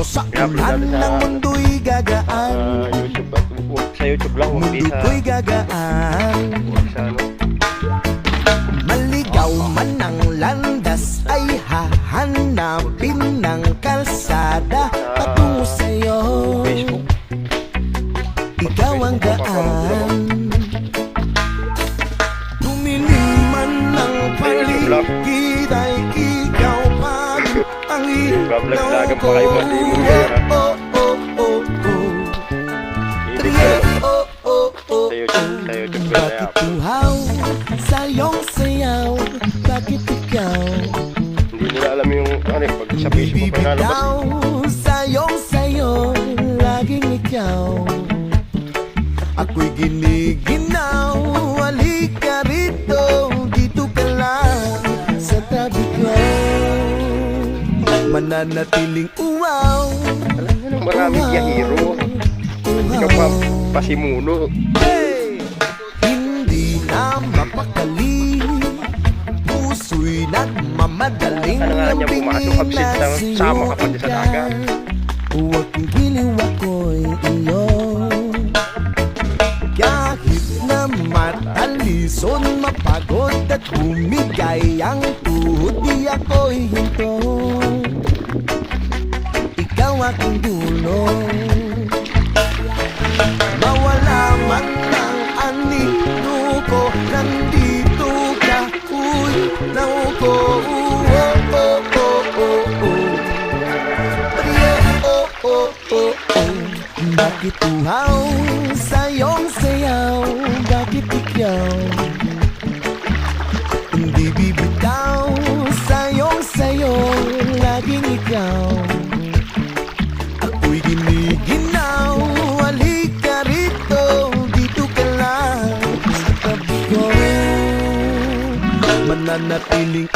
Sa'yo sa ulan ng mundo'y gagaan Ah, YouTube at sa YouTube lang, huwag di sa, ko'y gagaan ano. Maligaw man ang landas ay hahanapin ng kalsada patungo sa'yo. Ikaw ang gaan. Tumilim man ng paligid ang Bablog-vlogan pa kayo, mali mo ha? Oh, oh, oh, oh. Ibig oh, oh, oh, Sa YouTube, sa YouTube ko na Bakit yan. tuhaw sa iyong sayaw. Bakit ikaw? Hindi nila alam yung ano eh, pag sa Facebook pa nalabas. Sa iyong sayo. Laging ikaw. Ako'y giniginaw Mananatiling uwaw Alam nyo nang maraming yahiro. Hindi ka pa pasimuno. Hey! Hindi na mapakali Puso'y nagmamadaling Ano nga niya, pumasok bisit lang, sama ka pa dyan sa dagat. Huwag kang giliw ako'y iyo Kahit na matalison, mapagod at bumigay ang tuhod Di ako'y hinto Ikaw aking dulong Mawala man ang anino ko Nandito ka, uy, nao ko Oh, oh, oh, oh, oh Priya, oh, oh, oh, oh Bakit uhaw sa iyong sayaw? Bakit ikaw Hindi bibitaw Ako'y giniginaw. Halika Dito ka lang. Mananatiling